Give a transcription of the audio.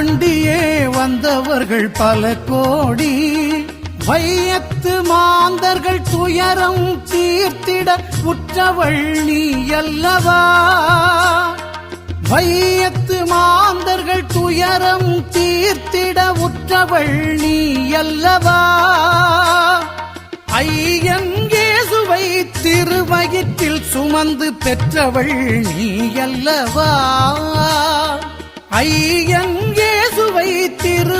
தாண்டியே வந்தவர்கள் பல கோடி. வையத்து மாந்தர்கள் துயரம் தீர்த்திட உற்றவள் நீ அல்லவா? வையத்து மாந்தர்கள் துயரம் தீர்த்திட உற்றவள் நீ அல்லவா? ஐயங்கேசுவை திருவயிற்றில் சுமந்து பெற்றவள் நீ அல்லவா? ஐயங்கேசுவை திரு